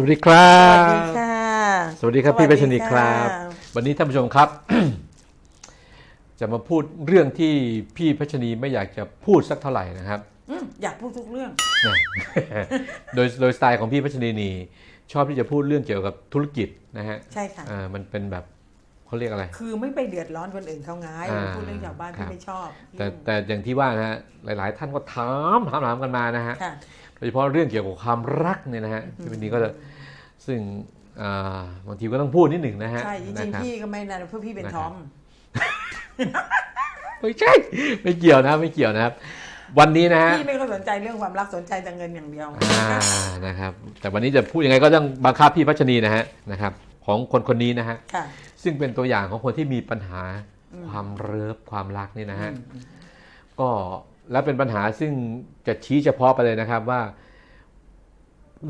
สวัสดีครัสวัสบดีค่ะ สวัสดีครับสวัสดีพี่เปชนีครับค่ะวันนี้ท่านผู้ชมครับ จะมาพูดเรื่องที่พี่เพชรนีไม่อยากจะพูดสักเท่าไหร่นะครับอืมอยากพูดทุกเรื่อง โดยโดยสไตล์ของพี่เพชรนีนี่ชอบที่จะพูดเรื่องเกี่ยวกับธุรกิจนะฮะ ใช่ค่ะอ่ามันเป็นแบบเขาเรียกอะไร คือไม่ไปเดือดร้อนคนอื่นเขาไงอ่าพูดเรื่องชาวบ้านครัที่บไม่ชอบ แต่แต่อย่างที่ว่านะฮะหลาย ๆ ท่านก็ถามถามถามกันมานะฮะค่ะ โดยเฉพาะเรื่องเกี่ยวกับความรักเนี่ยนะฮะพี่เพชรนีก็จะซึ่งอ่าบางทีก็ต้องพูดนิดหนึ่งนะฮะใช่จริงนะครับๆพี่ก็ไม่นานเพราะพี่เป็นนะครับทอมไม่ใช่ไม่เกี่ยวนะไม่เกี่ยวนะครับ วันนี้นะฮะพี่ไม่ค่อยสนใจเรื่องความรักสนใจแต่เงินอย่างเดียวอ่านะครับ แต่วันนี้จะพูดยังไงก็ต้องบังคับพี่พัชนีนะฮะนะครับ ของคนคนนี้นะฮะค่ะซึ่งเป็นตัวอย่างของคนที่มีปัญหาอืมความเริฟความรักนี่นะฮะอืมก็ และเป็นปัญหาซึ่งจะชี้เฉพาะไปเลยนะครับว่า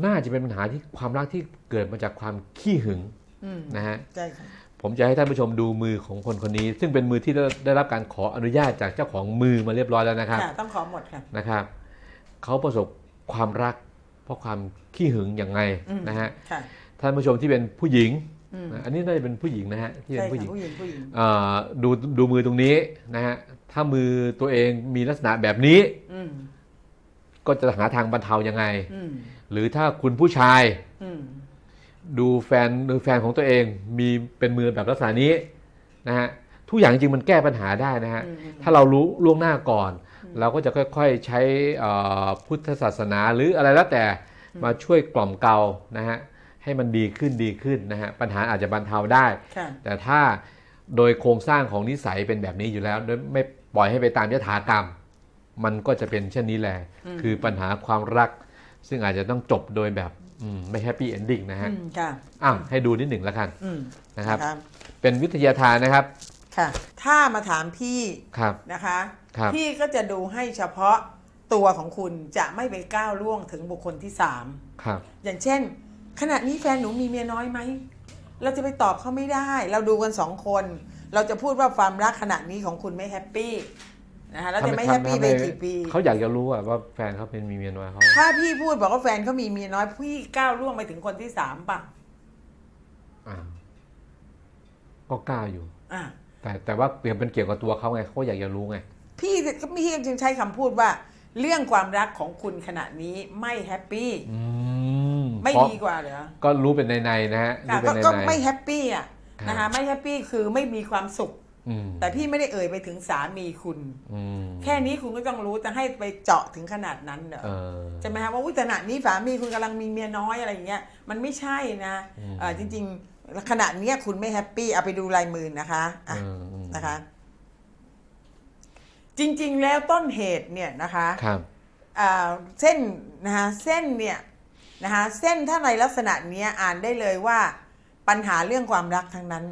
น่าจะเป็นปัญหาที่ความรักที่เกิดมาจากความขี้หึงอืมนะฮะใช่ค่ะผมจะให้ท่านผู้ชมดูมือของคนคนนี้ ซึ่งเป็นมือที่ได้ได้รับการขออนุญาตจากเจ้าของมือมาเรียบร้อยแล้วนะครับค่ะต้องขอหมดค่ะนะครับเขาประสบความรัก เพราะความขี้หึงอย่างไงอืมนะฮะค่ะท่านผู้ชมที่เป็นผู้หญิงอืมนะอันนี้น่าจะเป็นผู้หญิงนะฮะที่เป็ใช่นผู้หค่ะญิงผู้หญิงผู้หญิงเอ่อดูดูมือตรงนี้นะฮะ ถ้ามือตัวเองมีลักษณะแบบนี้ อืมก็จะหาทางบรรเทายังไง อืมหรือถ้าคุณผู้ชายอืมดูแฟนดูแฟนของตัวเองมีเป็นมือแบบลักษณะนี้นะฮะทุกอย่างจริงมันแก้ปัญหาได้นะฮะอืมอืม ถ้าเรารู้ล่วงหน้าก่อน เราก็จะค่อยๆใช้เอ่อพุทธศาสนาหรืออะไรแล้วแต่มาช่วยกล่อมเกลานะฮะให้มันดีขึ้นดีขึ้นนะฮะปัญหาอาจจะบรรเทาได้ ค่ะ แต่ถ้าโดยโครงสร้างของนิสัยเป็นแบบนี้อยู่แล้วโดยไม่ ปล่อยให้ไปตามยถากรรม มันก็จะเป็นเช่นนี้แหละอืมคือปัญหาความรัก ซึ่งอาจจะต้องจบโดยแบบอืมไม่แฮปปี้เอนดิ้งนะฮะอืมค่ะอะให้ดูนิดหนึ่งแล้วกันอืมนะครับนะคะเป็นวิทยาทานนะครับ ค่ะ ถ้ามาถามพี่ครับนะคะครับพี่ก็จะดูให้เฉพาะตัวของคุณจะไม่ไปก้าวล่วงถึงบุคคลที่สามครับอย่างเช่น ขณะนี้แฟนหนูมีเมียน้อยไหม เราจะไปตอบเขาไม่ได้ เราดูกันสองคน เราจะพูดว่าความรักขณะนี้ของคุณไม่แฮปปี้นะคะแล้วจะไม่แฮปปี้ไปกี่ปี เขาอยากจะรู้อะว่าแฟนเขาเป็นมีเมียน้อยเขาถ้าพี่พูดบอกว่าแฟนเขามีเมียน้อย พี่ก้าวล่วงไปถึงคนที่สามป่ะอ่าก็กล้าอยู่อะแต่แต่ว่าเปลี่ยนเป็นเกี่ยวกับตัวเขาไงเขาอยากจะรู้ไง พี่ก็พี่จึงใช้คำพูดว่า เรื่องความรักของคุณขณะนี้ไม่แฮปปี้อืมไม่เพราะดีกว่าเหรอก็รู้เป็นในๆนะฮะค่ะรู้เป็นก็ในก็ๆไม่แฮปปี้อะครับ นะคะไม่แฮปปี้คือไม่มีความสุขอืมแต่พี่ไม่ได้เอ่ยไปถึงสามีคุณอืมแค่นี้คุณก็ต้องรู้จะให้ไปเจาะถึงขนาดนั้นเหรอเออใช่ไหมคะว่าอุ้ยขณะนี้สามีคุณกำลังมีเมียน้อยอะไรอย่างเงี้ยมันไม่ใช่นะอืมเอ่อจริง ๆ ขณะเนี้ยคุณไม่แฮปปี้เอาไปดูลายมือนะคะอะเอออืมนะคะ จริง ๆ แล้วต้นเหตุเนี่ยนะคะครับอ่าเส้นนะคะเส้นเนี่ยนะคะเส้นถ้าในลักษณะเนี้ยอ่านได้เลยว่า ปัญหาเรื่องความรักทั้งนั้น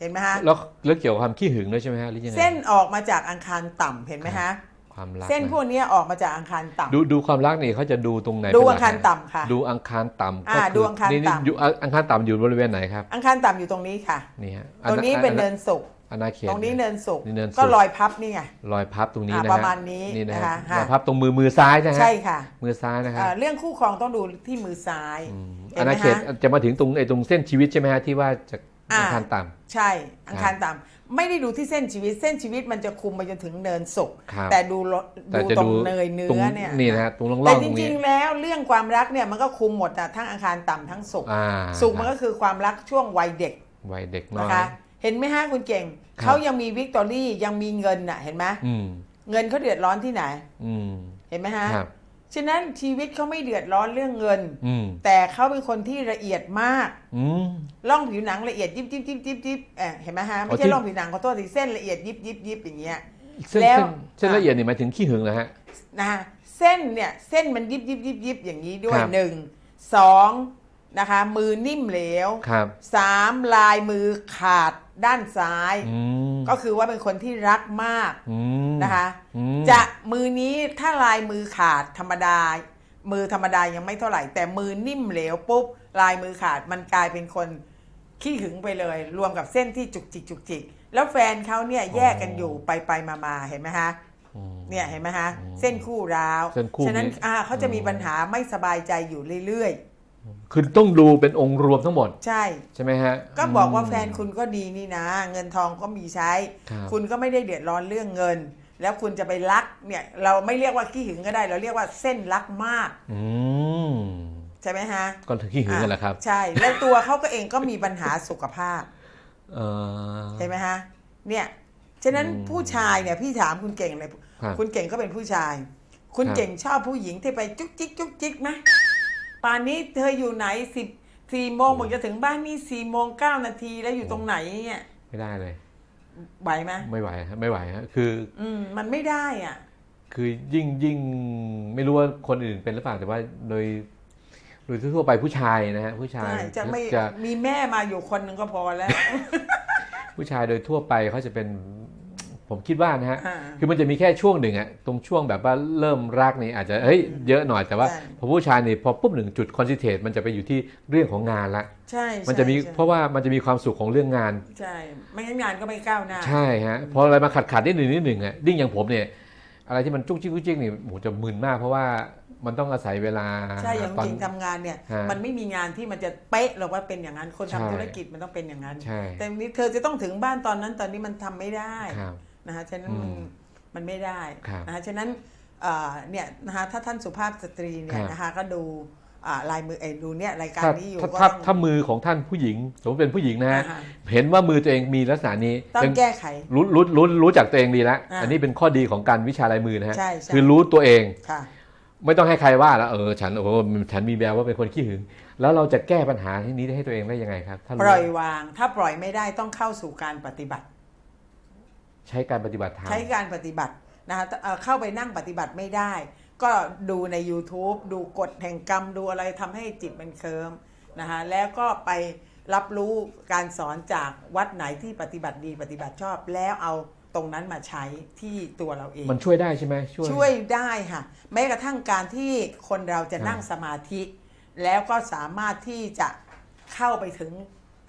เห็นไหมฮะแล้วแล้วเกี่ยวกับความขี้หึงด้วยใช่ไหมฮะหรือยังไงเส้นออกมาจากอังคารต่ำเห็นไหมฮะความรักเส้นนะพวกเนี้ยออกมาจากอังคารต่ำดูดูความรักนี่เขาจะดูตรงไหนดูเป็นหลัอักงคารฮะต่ำค่ะ ดูอังคารต่ำอ่าก็ดูอังคารนี่นี่ต่ำอยู่อังคารต่ำอยู่บริเวณไหนครับอังคารต่ำอยู่ตรงนี้ค่ะนี่ฮะตรงนี้เป็นเนินสุก อาณาเขตตรงนี้เนินสุกนี่เนินสุกก็รอยพับนี่ไงรอยพับตรงนี้อ่านะฮะประมาณนี้นี่นะนะคะฮะฮะรอยพับตรงมือมือซ้ายนะฮะใช่ค่ะ มือซ้ายนะครัอ่าบเรื่องคู่ครองต้องดูที่มือซ้ายอืมเห็อานไหมณาเขตฮะจะมาถึงตรงไอ้ตรงเส้นชีวิตใช่ไหมฮะที่ว่าจากอ่าอังคารต่ใช่ อังคารต่ำไม่ได้ดูที่เส้นชีวิต เส้นชีวิตมันจะคุมไปจนถึงเนินสุกครับแต่ดูรำแต่ดูจะตรงดูเนยเนื้ตรงอเนี่ยนี่นะฮะตรงร่องๆแต่ตจรงนี้ริงๆแล้วเรื่องความรักเนี่ยมันก็คุมหมดอะทั้งอังคารต่ำทั้งสุกอ่าสุกมันก็คือความรักช่วงวัยเด็กวัยเด็กน้อนะยคะ เห็นไหมฮะคุณเก่งครับเขายังมีวิกตอรี่ยังมีเงินน่ะ เห็นไหมอืมเงินเขาเดือดร้อนที่ไหนอืมเห็นไหมฮะครับฉะนั้นชีวิตเขาไม่เดือดร้อนเรื่องเงินอืมแต่เขาเป็นคนที่ละเอียดมากอืมร่องผิวหนังละเอียดยิบยิบยิบยิบยิบเอ่อเห็นไหมฮะไม่อ๋อใช่ที่ร่องผิวหนังขอโทษทีเส้นละเอียดยิบยิบยิบอย่างเงี้ยเส้นแล้วเส้นเส้นละเอียดนี่หมายถึงขี้หึงนะฮะนะฮะเส้นเนี่ยเส้นมันยิบยิบยิบยิบอย่างนี้ด้วยครับหนึ่งสอง นะคะ มือนิ่มเหลวครับสามลายมือขาดด้านซ้าย อืมก็คือว่าเป็นคนที่รักมากอืมนะคะ อืมจะมือนี้ถ้าลายมือขาดธรรมดา มือธรรมดายังไม่เท่าไหร่ แต่มือนิ่มเหลวปุ๊บลายมือขาดมันกลายเป็นคนขี้หึงไปเลย รวมกับเส้นที่จุกจิกจุกจิกแล้วแฟนเขาเนี่ยแยกกันอยู่ไปไปมามาเห็นไหมฮะ อืม เนี่ยเห็นไหมฮะ อืมเส้นคู่ร้าวเส้นคู่ฉะนั้นนี้อ่าเขาจะมีอืมปัญหาไม่สบายใจอยู่เรื่อย คือต้องดูเป็นองค์รวมทั้งหมด ใช่ ใช่ไหมฮะ ก็บอกว่าอืมแฟนคุณก็ดีนี่นะ เงินทองก็มีใช้ ครับคุณก็ไม่ได้เดือดร้อนเรื่องเงิน แล้วคุณจะไปรักเนี่ย เราไม่เรียกว่าขี้หึงก็ได้ เราเรียกว่าเส้นรักมากอืมใช่ไหมฮะก็ถึงขี้หึงกันแหละครับใช่ แล้วตัวเขาก็เองก็มีปัญหาสุขภาพ เออ ใช่ไหมฮะ เนี่ย ฉะนั้นอืมผู้ชายเนี่ยพี่ถามคุณเก่งเลย ครับคุณเก่งก็เป็นผู้ชาย คุณครับ เก่งชอบผู้หญิงที่ไปจุกจิกจุกจิกไหม ป่านนี้เธออยู่ไหนสิบสี่โมงบอกจะถึงบ้านนี่สี่โมงเก้านาทีแล้วอยู่ตรงไหนเนี่ยไม่ได้เลย ไหวไหมไม่ไหวฮะไม่ไหวฮะคือ อืมมันไม่ได้อะ คือยิ่งยิ่งไม่รู้ว่าคนอื่นเป็นหรือเปล่าแต่ว่าโดยโดยทั่วๆไปผู้ชายนะฮะผู้ชายใช่จะไม่จะมีแม่มาอยู่คนหนึ่งก็พอแล้ว ผู้ชายโดยทั่วไปเขาจะเป็น ผมคิดว่านะฮะอ่าคือมันจะมีแค่ช่วงหนึ่งอะตรงช่วงแบบว่าเริ่มรักนี่อาจจะเฮ้ยเยอะหน่อยแต่ว่าใช่พอผู้ชายนี่พอปุ๊บหนึ่งจุดคอนซิเทตมันจะไปอยู่ที่เรื่องของงานละใช่มันจะมีใช่เพราะว่ามันจะมีความสุขของเรื่องงาน ใช่ ไม่งั้นงานก็ไม่ก้าวหน้า ใช่ฮะ พออะไรมาขัดขัดนิดหนึ่งนิดหนึ่งอะดิ้งอย่างผมเนี่ย อะไรที่มันจุกจิกจุกจิกนี่โหจะมึนมากเพราะว่ามันต้องอาศัยเวลาใช่อย่างตอนจริงทำงานเนี่ยฮะมันไม่มีงานที่มันจะเป๊ะหรอกว่าเป็นอย่างนั้นคนใช่ทำธุรกิจมันต้องเป็นอย่างนั้นใช่แต่นี้เธอจะต้องถึงบ้านตอนนั้นตอนนี้มันทำไม่ได้ครับ นะฮะฉะนั้นมันอืมมันไม่ได้ครับนะฮะฉะนั้นเอ่อเนี่ยนะฮะถ้าท่านสุภาพสตรีเนี่คยรับนะคะก็ดูอ่าลายมือเอยดูเนี่ยรายการถ้านี้อยู่ถ้าก็ถ้าต้องถ้ามือของท่านผู้หญิงสมมติเป็นผู้หญิงนะฮะอ่าฮะเห็นว่ามือตัวเองมีลักษณะนี้ต้อเป็งนแก้ไขรู้รู้รู้รู้จักตัวเองดีแล้วอ่าอันนี้เป็นข้อดีของการวิชาลายมือนะฮะใช่ใช่คือรู้ตัวเองค่ะไม่ต้องให้ใครว่าแล้วเออฉันโอ้โหฉันมีแววว่าเป็นคนขี้หึง แล้วเราจะแก้ปัญหาที่นี้ให้ตัวเองได้ยังไงครับถ้าปรู้ล่อยวาง ถ้าปล่อยไม่ได้ต้องเข้าสู่การปฏิบัติ ใช้การปฏิบัติธรรม ใช้การปฏิบัตินะคะเอ่อเข้าไปนั่งปฏิบัติไม่ได้ ก็ดูใน YouTube ดูกฎแห่งกรรมดูอะไรทำให้จิตมันเคิมนะคะแล้วก็ไปรับรู้การสอนจากวัดไหนที่ปฏิบัติดีปฏิบัติชอบ แล้วเอาตรงนั้นมาใช้ที่ตัวเราเอง มันช่วยได้ใช่ไหมช่วย ช่วยได้ค่ะแม้กระทั่งการที่คนเราจะนั่งสมาธิ แล้วก็สามารถที่จะเข้าไปถึง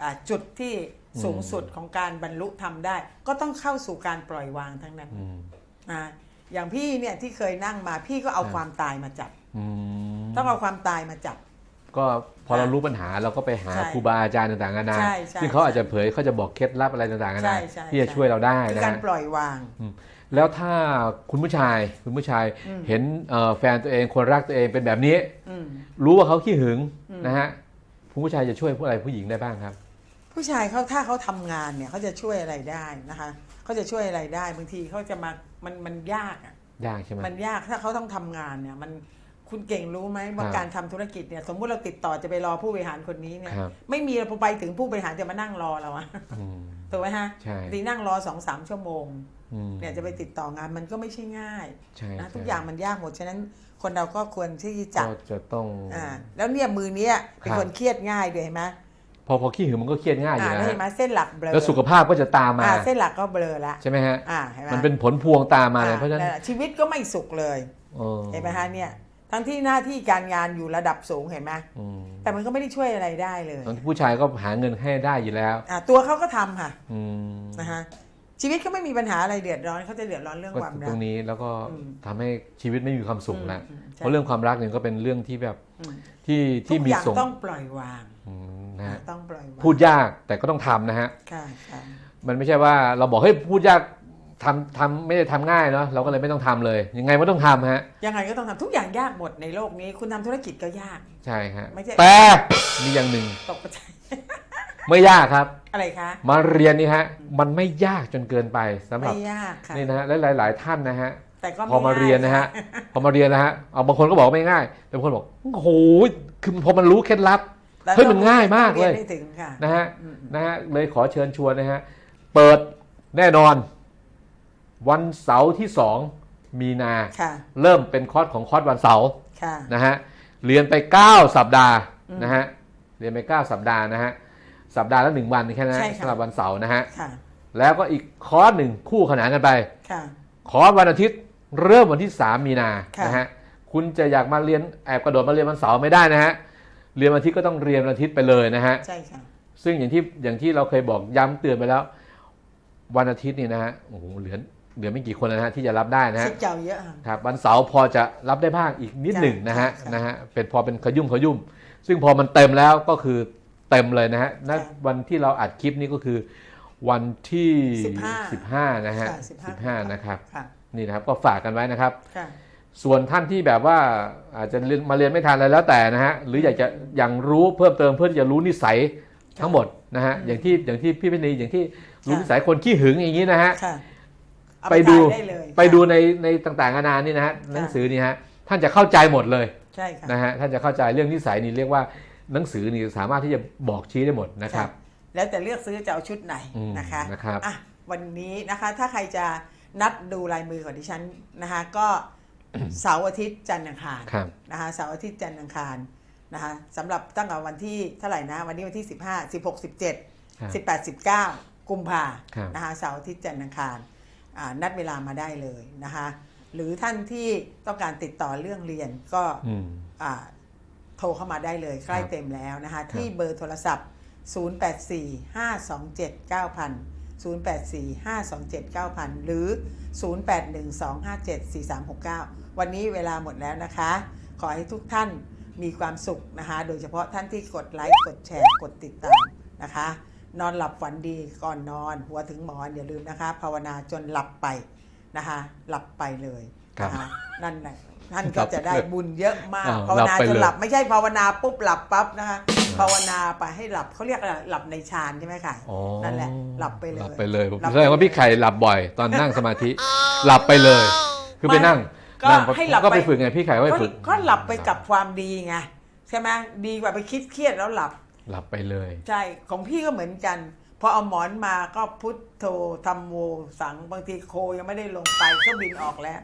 อ่าจุดที่ สูงสุดของการบรรลุธรรมได้ ก็ต้องเข้าสู่การปล่อยวางทั้งนั้นอืมอ่าอย่างพี่เนี่ยที่เคยนั่งมาพี่ก็เอาครับความตายมาจับอืมต้องเอาความตายมาจับ ก็พอเรารู้ปัญหาเราก็ไปหาใช่ครูบาอาจารย์ต่างๆนานาใช่ใช่ซึ่งเขาอาจจะเผยเขาจะบอกเคล็ดลับอะไรต่างๆนาใช่นาใช่ที่จะใช่ช่วยเราได้คือนะการฮะปล่อยวาง แล้วถ้าคุณผู้ชายคุณผู้ชายอืมเห็นเอ่อแฟนตัวเองคนรักตัวเองเป็นแบบนี้อืมรู้ว่าเขาขี้หึงอืมนะฮะคุณผู้ชายจะช่วยผู้อะไรผู้หญิงได้บ้างครับ ผู้ชายเขาถ้าเขาทำงานเนี่ยเขาจะช่วยอะไรได้นะคะเขาจะช่วยอะไรได้บางทีเขาจะมามันมันยากอะยากใช่ไหมมันยากถ้าเขาต้องทำงานเนี่ยมันคุณเก่งรู้ไหมว่าครับการทำธุรกิจเนี่ยสมมุติเราติดต่อจะไปรอผู้บริหารคนนี้เนี่ยครับไม่มีพอไปถึงผู้บริหารจะมานั่งรอเราอะอืมถูกไหมฮะใช่ดีนั่งรอสองสามชั่วโมงอืมเนี่ยจะไปติดต่องานมันก็ไม่ใช่ง่ายใช่นะใช่ทุกอย่างมันยากหมดฉะนั้นคนเราก็ควรที่จะก็จะต้องอ่าแล้วเนี่ยมือเนี้ยเป็นครับคนเครียดง่ายด้วยเห็นไหม พอพอขี้หึงมันก็เครียดง่ายออ่ายู่แล้วนะเห็นไหมเส้นหลักเบลอแล้วสุขภาพก็จะตามมาอ่าเส้นหลักก็เบลอละใช่ไหมฮะอ่าเห็นไหมมันเป็นผลพวงตามมาเลยอ่เพราะฉะนั้นนั่นแหละชีวิตก็ไม่สุขเลยเออเห็นไหมฮะเนี่ยทั้งที่หน้าที่การงานอยู่ระดับสูงเห็นไหมอืมแต่มันก็ไม่ได้ช่วยอะไรได้เลยตอนที่ผู้ชายก็หาเงินให้ได้อยู่แล้วอะตัวเขาก็ทำค่ะอืมนะฮะชีวิตก็ไม่มีปัญหาอะไรเดือดร้อนเขาจะเดือดร้อนเรื่องก็ความตรัรกงนี้แล้วก็อืมทำให้ชีวิตไม่มีความสุขแล้วอืมใช่เพราะเรื่องความรักเนี่ยก็เป็นเรื่องที่แบบอืม ที่ทุที่กมีอย่างส่งต้องปล่อยวางอืมนะฮะต้องปล่อยวางพูดยากแต่ก็ต้องทำนะฮะค่ะค่ะมันไม่ใช่ว่าเราบอกเฮ้ยพูดยากทำทำไม่ได้ทำง่ายเนาะเราก็เลยไม่ต้องทำเลย ยังไงก็ต้องทำฮะยังไงก็ต้องทำทุกอย่างยากหมดในโลกนี้ คุณทำธุรกิจก็ยากใช่ฮะไม่ใช่แต่มีอย่างหนึ่งตกใจไม่ยากครับอะไรคะมาเรียนนี่ฮะมันไม่ยากจนเกินไปสำหรับไม่ยากค่ะนี่นะฮะและหลาย ๆ ท่านนะฮะ แต่ก็พอมาเรียนนะฮะ พอมาเรียนนะฮะเอาบางคนก็บอกว่าไม่ง่าย แต่บางคนบอกโอ้โหคือพอมันรู้เคล็ดลับแต่เฮ้ยมันง่ายมากเลย รีนให้ถึงค่ะ นะฮะอืม นะฮะเลยขอเชิญชวนนะฮะ เปิดแน่นอน วันเสาร์ที่ 2 มีนา ค่ะเริ่มเป็นคอร์สของคอร์สวันเสาร์ค่ะ นะฮะเรียนไป 9 สัปดาห์อืมนะฮะเรียนไป 9 สัปดาห์นะฮะสัปดาห์ละหนึ่งวันแค่นั้นใช่ค่ะ สำหรับวันเสาร์นะฮะค่ะแล้วก็อีกคอร์สหนึ่งคู่ขนานกันไป ค่ะ คอร์สวันอาทิตย์ เริ่มวันที่ 3 มีนาค่ะนะฮะคุณจะอยากมาเรียนแอบกระโดดมาเรียนวันเสาร์ไม่ได้นะฮะเรียนวันอาทิตย์ก็ต้องเรียนวันอาทิตย์ไปเลยนะฮะใช่ค่ะซึ่งอย่างที่อย่างที่เราเคยบอกย้ำเตือนไปแล้ว วันอาทิตย์นี่นะฮะโอ้โหเหลือเหลือไม่กี่คนแล้วนะฮะที่จะรับได้นะฮะชิดเก่าเยอะค่ะครับวันเสาร์พอจะรับได้บ้างอีกนิดหนึ่งนะฮะใช่นะฮะเป็นพอเป็นขยุ่มขยุ่ม ซึ่งพอมันเต็มแล้วก็คือเต็มเลยนะฮะณค่ะวันที่เราอัดคลิปนี้ก็คือวันที่ 15 15 นะฮะค่ะ15 15 นะครับค่ะ นี่นะครับก็ฝากกันไว้นะครับค่ะส่วนท่านที่แบบว่าอาจจะเรียนมาเรียนไม่ทันอะไรแล้วแต่นะฮะหรืออยากจะยังรู้เพิ่มเติมเพื่อที่จะรู้นิสัยทั้งหมดนะฮะอย่างที่อย่างที่พี่พินีอย่างที่รู้ค่ะนิสัยคนขี้หึงอย่างนี้นะฮะค่ะเอาไปดูถ่ายได้เลยไปดูค่ะในในต่างๆนานานี่นะฮะหนังสือนี่ฮะท่านจะเข้าใจหมดเลยใช่ค่ะนะฮะท่านจะเข้าใจเรื่องนิสัยนี่เรียกว่าหนังสือนี่สามารถที่จะบอกชี้ได้หมดนะครับ แล้วแต่เลือกซื้อจะเอาชุดไหนอืมนะคะนะครับอะวันนี้นะคะถ้าใครจะ นัดดูลายมือของดิฉันนะคะก็เสาร์อาทิตย์จันทร์อังคารครับนะคะเสาร์อาทิตย์จันทร์อังคารนะคะสำหรับตั้งแต่วันที่เท่าไหร่นะวันนี้วันที่ 15 16 17 18 19 กุมภาครับนะคะเสาร์อาทิตย์จันทร์อังคารอ่านัดเวลามาได้เลยนะคะหรือท่านที่ต้องการติดต่อเรื่องเรียนก็อืมอ่าโทรเข้ามาได้เลยใกล้ครับเต็มแล้วนะคะที่เบอร์โทรศัพท์ 0845279000 0845279000 หรือ 0812574369 วันนี้เวลาหมดแล้วนะคะ ขอให้ทุกท่านมีความสุขนะคะ โดยเฉพาะท่านที่กดไลค์กดแชร์กดติดตามนะคะ นอนหลับฝันดีก่อนนอน หัวถึงหมอนอย่าลืมนะคะ ภาวนาจนหลับไปนะคะ หลับไปเลย นะคะนั่นแหละท่านก็จะได้บุญเยอะมากอ้าวภาวนาหลับไปจนเลยหลับไม่ใช่ภาวนาปุ๊บหลับปั๊บนะคะภาวนาไปให้หลับเขาเรียกอะไรหลับในฌานใช่ไหมคะอ๋อนั่นแหละหลับไปเลยหลับไปเลยหลับแสดงว่าพี่ไข่หลับบ่อย ตอนนั่งสมาธิ หลับไปเลย คือไปนั่งก็นั่งให้หลับก็ไปไปฝึกไงพี่ไข่ก็ไปก็ฝึกก็หลับไปกับความดีไงใช่ไหมดีกว่าไปคิดเครียดแล้วหลับ หลับไปเลย ใช่ ของพี่ก็เหมือนกัน พอเอาหมอนมาก็พุทโธธรรมโมสังบางทีโคยังไม่ได้ลงไปเครื่องบินออกแล้ว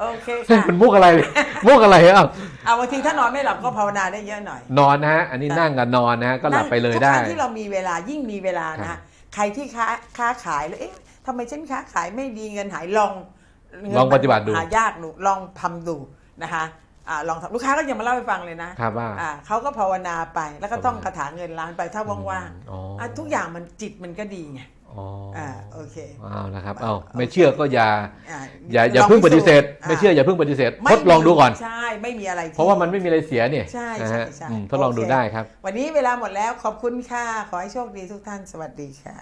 โอเคเฮ้ยค่ะมันมุกอะไร มุกอะไรอะเอาบางทีถ้านอนไม่หลับก็ภาวนาได้เยอะหน่อย นอนนะฮะ อันนี้นั่งกับนอนนะฮะก็หลับไปเลยทุกได้ครั้งที่เรามีเวลายิ่งมีเวลาครันะบใครที่ค้าค้าขายแล้วเอ๊ะทำไมฉันค้าขายไม่ดีเงินหายลองเนลองปฏิบัติดูหายากหนูลองทำดูนะคะอ่าลองทำลูกค้าก็ยังมาเล่าให้ฟังเลยนะครับว่าอ่าเขาก็ภาวนาไปแล้วก็ต้องภาวนาคาถาเงินล้านไปถ้าว่างอ๋อๆออะทุกอย่างมันจิตมันก็ดีไง อ๋อออ่าโอเคเอานะครับเอาไม่เชื่อก็อย่าอ่าอย่าอย่าลเพิ่งปฏิเสธพิสูจน์ไม่เชื่ออย่าเพิ่งปฏิเสธไม่ทดลองดูก่อนใช่ไม่มีอะไรที่เพราะว่ามันไม่มีอะไรเสียเนี่ยใช่นะใช่ฮะใช่อืมทดลองดูโอเคได้ครับ วันนี้เวลาหมดแล้วขอบคุณค่ะขอให้โชคดีทุกท่านสวัสดีค่ะ